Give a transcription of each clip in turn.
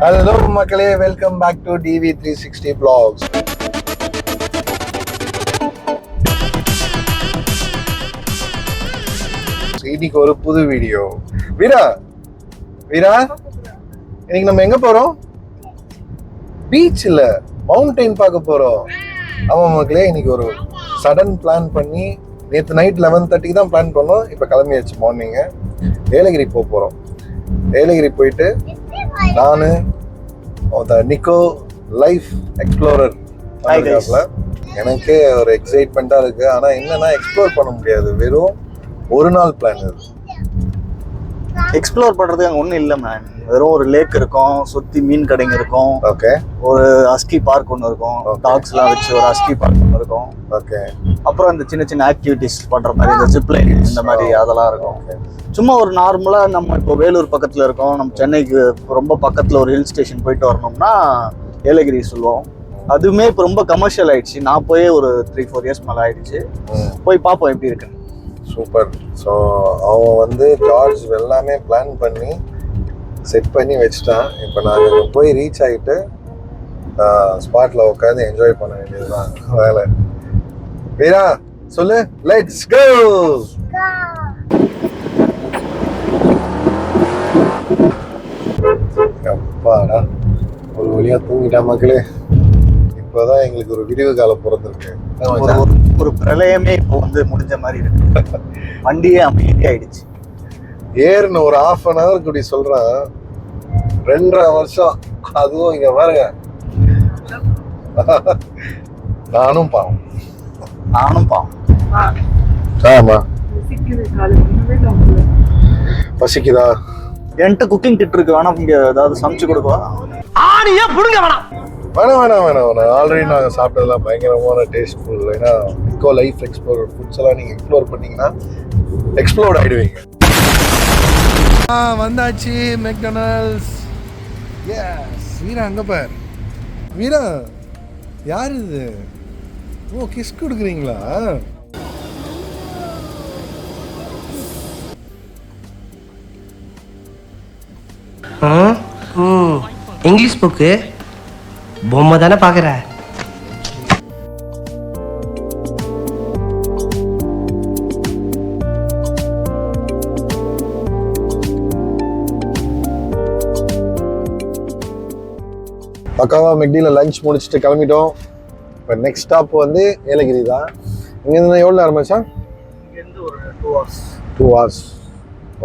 Hello மக்களே welcome back to TV three sixty blogs இன்னைக்கு ஒரு புது வீடியோ வீரா வீரா இன்னைக்கு நம்ம எங்க போறோம்? பீச்ல மவுண்டெயின் பார்க்க போறோம். ஆமா மக்களே இன்னைக்கு ஒரு சடன் பிளான் பண்ணி நேற்று நைட் லெவன் தேர்ட்டிக்கு தான் பிளான் பண்ணோம். இப்போ கிளம்பியாச்சு மார்னிங்கு ஏலகிரி போக போகிறோம் ஏலகிரி போயிட்டு நான் நிக்கோ லைஃப் எக்ஸ்ப்ளோரர் guys. எனக்கே ஒரு எக்ஸைட்மெண்ட்டாக இருக்கு. ஆனால் என்னன்னா எக்ஸ்ப்ளோர் பண்ண முடியாது. வெறும் ஒரு நாள் பிளான் இது. எக்ஸ்ப்ளோர் பண்றதுக்கு அங்க ஒண்ணும் இல்ல மேன் வெறும் ஒரு லேக் இருக்கும் சுத்தி மீன் கடைங்க இருக்கும். ஓகே ஒரு அஸ்கி பார்க் ஒன்று இருக்கும். Okay. டாக்ஸ் எல்லாம் வச்சு ஒரு அஸ்கி பார்க் ஒன்று இருக்கும். ஓகே அப்புறம் இந்த சின்ன சின்ன ஆக்டிவிட்டிஸ் பண்ற மாதிரி இந்த ஜிப்லைன் இந்த மாதிரி அதெல்லாம் இருக்கும். சும்மா ஒரு நார்மலா நம்ம இப்போ வேலூர் பக்கத்துல இருக்கோம். நம்ம சென்னைக்கு ரொம்ப பக்கத்துல ஒரு ஹில் ஸ்டேஷன் போயிட்டு வரணும்னா ஏலகிரி சொல்லுவோம். அதுவுமே இப்போ ரொம்ப கமர்ஷியல் ஆயிடுச்சு. நான் போய் ஒரு த்ரீ ஃபோர் இயர்ஸ் மேலே ஆயிடுச்சு. போய் பார்ப்போம் எப்படி இருக்கு சூப்பர் ஸோ அவன் வந்து ஜார்ஜ் எல்லாமே பிளான் பண்ணி செட் பண்ணி வச்சுட்டான். இப்போ நாங்கள் போய் ரீச் ஆகிட்டு ஸ்பாட்டில் உட்காந்து என்ஜாய் பண்ண வேண்டியதுதான். வேலை வீரா சொல்லு. லெட்ஸ் கோ அப்பாடா ஒரு வழியாக தூங்கிட்டா மக்களே. இப்போதான் எங்களுக்கு ஒரு விடிவு காலம் பிறந்திருக்கு. ஒரு பிரளயமே இப்போ வந்து முடிஞ்ச மாதிரி இருக்கு. வண்டியே அமைதி ஆயிடுச்சு. ஏறுன ஒரு ஆஃப் அன் ஹவர் இப்படி சொல்றான் ரெண்டரை வருஷம். அதுவும் இங்க பாருங்க. நானும் பாவம். நானும் பாவம். ஆமா. பசிக்குதா? என்கிட்ட குக்கிங் கிட் இருக்கு. வேணா இங்க ஏதாவது சமைச்சு கொடுக்கவா? வேணாம். வேணாம் வேணாம் வேணாம். ஆல்ரெடி நாங்கள் சாப்பிட்டதெல்லாம் பயங்கரமான டேஸ்ட்ஃபுல் ஏன்னா இக்கோ லைஃப் எக்ஸ்ப்ளோர் ஃபுட்ஸ் எல்லாம் நீங்கள் எக்ஸ்ப்ளோர் பண்ணீங்கன்னா எக்ஸ்ப்ளோர் ஆகிடுவீங்க ஆ வந்தாச்சு மெக்டொனால்ட்ஸ் எஸ் வீரா அங்கே பார். வீரா யார் இது? ஓ கிஸ் கொடுக்குறீங்களா? இங்கிலீஷ் புக்கு பொம்மை தானே பார்க்குற? பக்காவாக மெக்டியில் லஞ்ச் முடிச்சுட்டு கிளம்பிட்டோம். இப்போ நெக்ஸ்ட் ஸ்டாப் வந்து ஏலகிரி தான். இங்கேருந்து எவ்வளோ நேரம் மச்சான் இங்கேருந்து ஒரு two hours two hours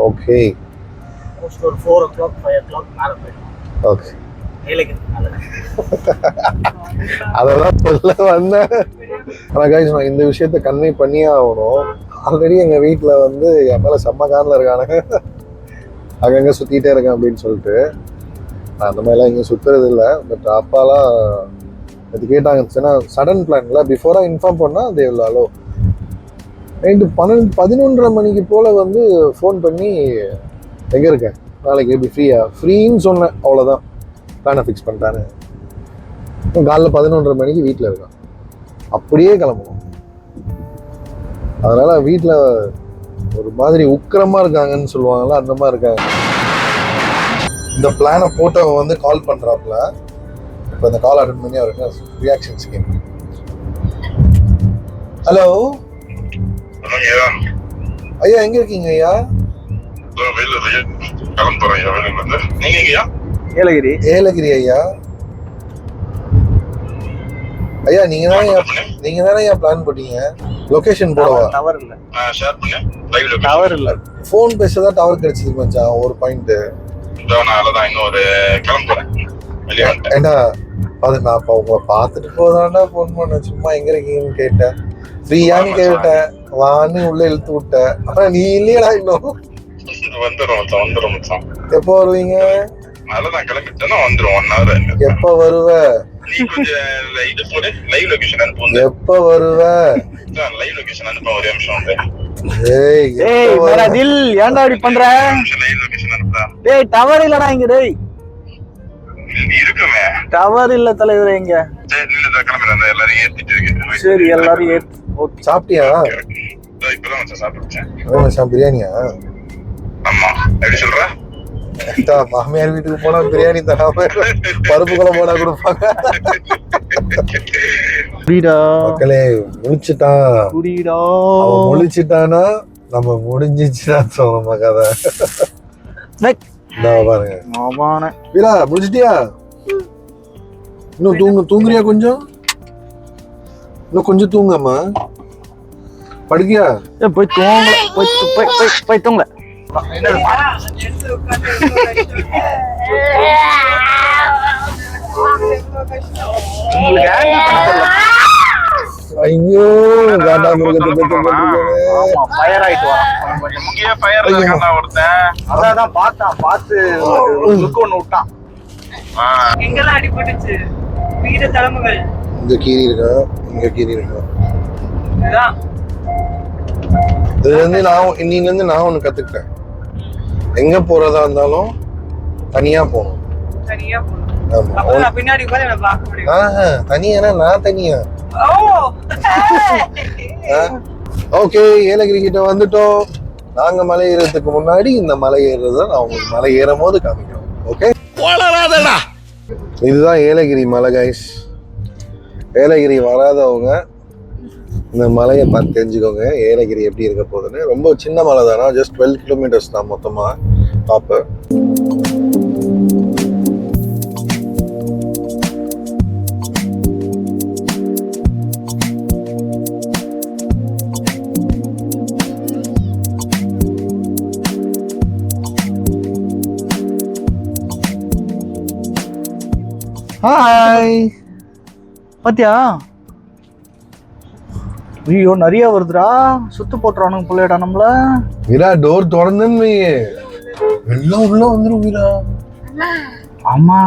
okay ஒரு four o'clock five o'clock மேலே போயிடும். ஓகே அதெல்லாம் சொல்ல வந்தேன். ஆனால் கைஸ் நான் இந்த விஷயத்த கன்வே பண்ணியே ஆகணும். ஆல்ரெடி எங்கள் வீட்டில் வந்து என் மேலே செம்ம காரில் இருக்கானுங்க அங்கங்கே சுற்றிட்டே இருக்கேன் அப்படின்னு சொல்லிட்டு. நான் அந்த மாதிரிலாம் எங்கேயும் சுற்றுறது இல்லை. பட் அப்பாலாம் இது கேட்டாங்க சடன் பிளான்ல பிஃபோராக இன்ஃபார்ம் பண்ணால் அது எவ்வளோ அலோ நைட்டு பன்னெண்டு பதினொன்றரை மணிக்கு போல் வந்து ஃபோன் பண்ணி எங்கே இருக்கேன் நாளைக்கு எப்படி ஃப்ரீயா ஃப்ரீன்னு சொன்னேன் அவ்வளோதான் பிளானை ஃபிக்ஸ் பண்ணிட்டானு காலைல பதினொன்றரை மணிக்கு வீட்டில் இருக்கான். அப்படியே கிளம்பணும் அதனால வீட்டில் ஒரு மாதிரி உக்கிரமா இருக்காங்கன்னு சொல்லுவாங்கல்ல அந்த மாதிரி இருக்காங்க. இந்த பிளானை போட்டவன் வந்து கால் பண்றாப்ல இப்போ இந்த கால் அட்டன் பண்ணி அவருக்கு ரியாக்ஷன்ஸ் கேட்கும் ஹலோ ஐயா. ஐயா எங்க இருக்கீங்க ஐயா? ஏலகிரி. ஏலகிரி ஐயா. ஐயா நீங்க தான் நீங்க தானே ஐயா பிளான் போட்டீங்க லொகேஷன் போடவா? டவர் இல்ல. ஷேர் பண்ணு. லைவ்ல டவர் இல்ல. ஃபோன் பேசதான் டவர் கிடைச்சது மச்சான் ஒரு பாயிண்ட் நான் அதான் இன்னொரு கிளம்புறேன் வெளியே வந்துட்டேன். ஏண்டா அது நான் இப்போ உங்களை பார்த்துட்டு போதாண்டா ஃபோன் பண்ணேன். சும்மா எங்க இருக்கீங்கன்னு கேட்டேன். ஃப்ரீயான்னு கேட்டேன் வான்னு உள்ள இழுத்து விட்டேன் ஆனா நீ இல்லையடா இன்னும். வந்துடும் மச்சான் வந்துடும் மச்சான். எப்போ வருவீங்க? அதெல்லாம் கிளம்பிட்டேன்னா வந்துடும் ஒன் ஹவர் எப்போ வருவ? நீ கொஞ்சம் இது போடு. லைவ் லொகேஷன் அனுப்பு வந்து. எப்போ வருவ? லைவ் லொகேஷன் அனுப்ப ஒரே நிமிஷம் வந்து. ஏய் ஏய் எப்போ மேரா வருவ? தில் ஏன்டா இப்படி பண்ற? லைவ் லொகேஷன் அனுப்புடா. டேய் டவர் இல்லடா இங்க டேய். இருக்குமே. டவர் இல்ல தலைவரே இங்க. சரி நில்லு கிளம்புறேன் எல்லாரும் ஏத்திட்டு சரி எல்லாரும் ஏத்து சாப்பிட்டியா? இப்பதான் மச்சான் சாப்பிட்டு என்ன மச்சான் பிரியாணியா ஆமா. எப்படி சொல்ற? மாமியார் வீட்டுக்கு போனா பிரியாணி தராம பருப்பு குழம்பு போனா கொடுப்பாங்க. புரியுடா மக்களே முடிச்சுட்டான் புரியுடா அவன் முழிச்சிட்டானா நம்ம முடிஞ்சிச்சுன்னா நம்ம கதை. இந்த பாருங்க. ஆமாண்ணே வீரா முடிச்சிட்டியா? இன்னும் தூங்கு தூங்குறியா கொஞ்சம்? இன்னும் கொஞ்சம் தூங்கம்மா படுக்கியா? ஏய், போய் தூங்கல போய் போய் போய் போய் தூங்கல. ஐயோ காட்டா மிருகத்தை பெற்று போட்டிருக்கேனே. ஆமா ஃபயர் ஆயிட்டு வரான் கொஞ்சம் இங்கேயே ஃபயர் இருக்கான்டா ஒருத்தன். அதான் அதான் பார்த்தான் பார்த்து லுக் ஒன்று விட்டான். எங்கெல்லாம் அடிபட்டுச்சு? தலைமுகள். இங்க கீரி இருக்கா? இங்க கீரி இருக்கா? இதுதான் இதுல இருந்து நான் இன்னில இருந்து நான் ஒண்ணு கத்துக்கிட்டேன். எங்க போறதா இருந்தாலும் தனியா போகணும். சரியா போகணும். ஆமா அப்ப நான் பின்னாடி தனியானா நான் தனியா? ஓகே ஏலகிரி கிட்ட வந்துட்டோம். நாங்க மலை ஏறதுக்கு முன்னாடி இந்த மலை ஏறுறத நான் உங்களுக்கு மலை ஏறும் போது காமிக்கிறோம். ஓகே? இதுதான் ஏலகிரி மலை கைஸ் ஏலகிரி வராதவங்க இந்த மலையை பார்த்து தெரிஞ்சுக்கோங்க. ஏலகிரி எப்படி இருக்க போகுதுன்னு. ரொம்ப சின்ன மலை தானா? ஜஸ்ட் டுவெல் கிலோமீட்டர்ஸ் தான் மொத்தமா. டாப்பு ஹாய் பாத்தியா? ஐயோ நிறைய வருதுடா. சுத்து போட்டுறானுங்க பிள்ளைடா நம்மள. வீரா டோர் திறந்துன்னு. எல்லாம் உள்ள வந்துரும் வீரா. ஆமா.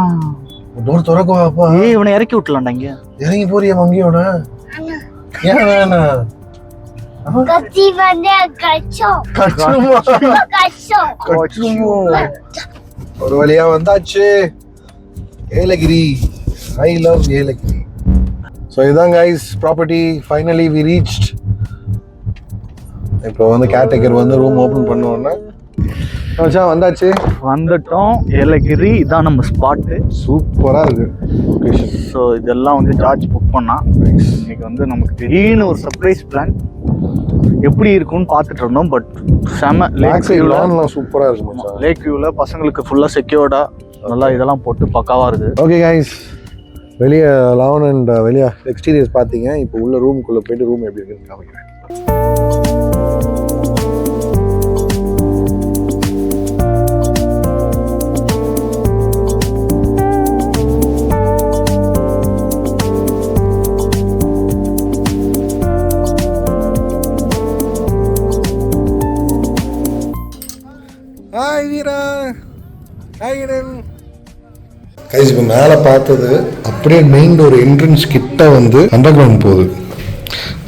டோர் திறக்குவாப்பா ஏய் இவனை இறக்கி விட்டலாம்டா இங்க. இறங்கி போறியா மங்கியோட? ஏன் வேணாம் கத்தி வந்து கச்சோம் கட்டுமா கச்சோம் கட்டுமோ ஒரு வழியா வந்தாச்சு. Yelagiri. I love Yelagiri. So இதுதான் guys property finally we reached இப்போ வந்து கேட்டகர் வந்து ரூம் ஓப்பன் பண்ணுவோன்னா மச்சான் வந்தாச்சு. வந்துட்டோம். ஏலகிரி இதான் நம்ம ஸ்பாட்டு சூப்பராக இருக்கு. ஸோ இதெல்லாம் வந்து ஜார்ஜ் புக் பண்ணா. இன்னைக்கு வந்து நமக்கு திடீர்னு ஒரு சர்ப்ரைஸ் பிளான் எப்படி இருக்கும்னு பார்த்துட்டு இருந்தோம் பட் செம லேக் வியூவில் சூப்பராக இருக்கு மச்சான் லேக் வியூவில் பசங்களுக்கு ஃபுல்லாக செக்யூர்டா நல்லா இதெல்லாம் போட்டு பக்காவாக இருக்குது. ஓகே கைஸ் வெளியே லவன் அண்ட் வெளியே எக்ஸ்டீரியர்ஸ் பார்த்தீங்க. இப்போ உள்ள ரூமுக்குள்ளே போயிட்டு ரூம் எப்படி இருக்குன்னு காமிக்கிறேன். இப்போ மேலே பார்த்தது அப்படியே மெயின் டோர் என்ட்ரன்ஸ் கிட்ட வந்து அண்டர் கிரவுண்ட் போகுது.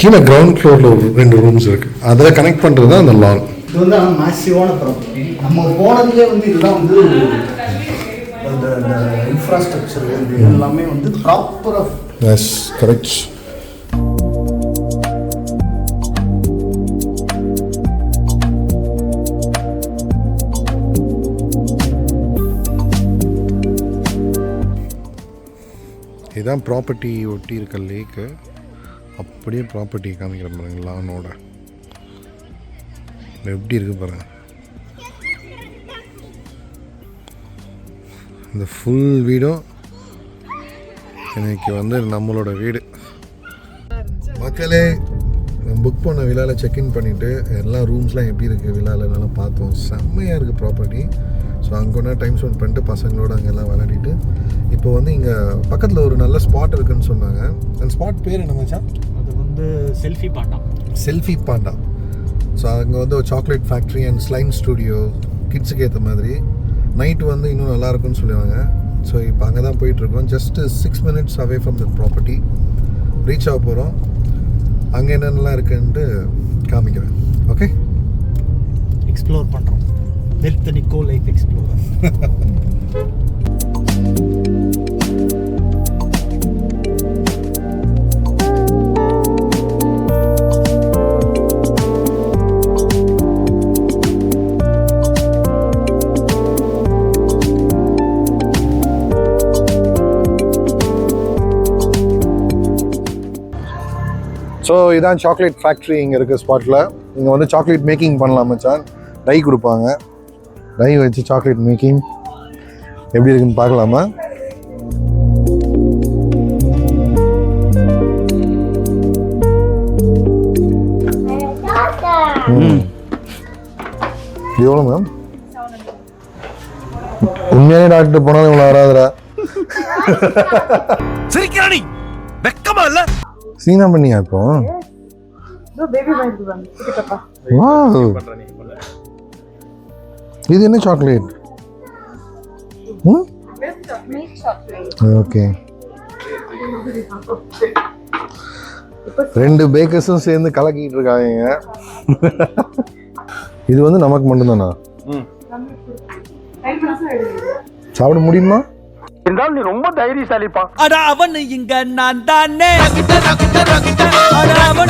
கீழே கிரவுண்ட் ஃப்ளோரில் ஒரு ரெண்டு ரூம்ஸ் இருக்கு. அதில் கனெக்ட் பண்ணுறது தான் அந்த லான் இது வந்து மேசிவான ப்ராப்பர்ட்டி நம்ம போனதுலேயே வந்து இதுதான் வந்து அந்த அந்த இன்ஃப்ராஸ்ட்ரக்சர் எல்லாமே வந்து ப்ராப்பராக எஸ் கரெக்ட் இதுதான் ப்ராப்பர்ட்டி ஒட்டி இருக்க லேக்கு அப்படியே ப்ராப்பர்ட்டி காமிக்கிற பாருங்க லானோட எப்படி இருக்கு பாருங்க. இந்த ஃபுல் வீடும் இன்னைக்கு வந்து நம்மளோட வீடு. மக்களே புக் பண்ண விழாவில் செக்இன் பண்ணிவிட்டு எல்லா ரூம்ஸ்லாம் எப்படி இருக்குது விழாவில் எல்லாம் பார்த்தோம். செம்மையாக இருக்குது ப்ராப்பர்ட்டி ஸோ அங்கே ஒன்றா டைம் ஸ்பெண்ட் பண்ணிட்டு பசங்களோட அங்கெல்லாம் விளையாடிட்டு இப்போ வந்து இங்கே பக்கத்தில் ஒரு நல்ல ஸ்பாட் இருக்குன்னு சொன்னாங்க. அந்த ஸ்பாட் பேர் என்ன மச்சான்? அது வந்து செல்ஃபி பாட்டா செல்ஃபி பாண்டா. ஸோ அங்கே வந்து ஒரு chocolate factory and slime studio கிட்ஸுக்கு ஏற்ற மாதிரி. நைட்டு வந்து இன்னும் நல்லா இருக்கும்னு சொல்லுவாங்க. ஸோ இப்போ அங்கே தான் போயிட்டுருக்கோம். Just six minutes away from the property reach ஆக போகிறோம் அங்கே என்னென்னலாம் இருக்குன்ட்டு காமிக்கிறேன். ஓகே எக்ஸ்ப்ளோர் பண்ணுறோம் வெல்த் நிக்கோ லைஃப் எக்ஸ்ப்ளோர் ஸோ இதான் சாக்லேட் ஃபேக்ட்ரி இங்கே இருக்குது ஸ்பாட்டில் இங்கே வந்து சாக்லேட் மேக்கிங் பண்ணலாம் மச்சான். டை கொடுப்பாங்க. டை வச்சு சாக்லேட் மேக்கிங் எப்படி இருக்குன்னு பார்க்கலாமா? இது எவ்வளோ மேம் உண்மையானே டாக்டர் போனாலும் இவ்வளோ வராதுடா. சிரிக்கிறானி. வெக்கமா இல்லை? சீனா பண்ணியா இப்போ. இது என்ன சாக்லேட் ஓகே. ரெண்டு பேக்கர்ஸும் சேர்ந்து கலக்கிட்டு இருக்காங்க. இது வந்து நமக்கு மட்டும்தானா? சாப்பிட முடியுமா? அட அவன் இங்க நான் தானே அட அவன்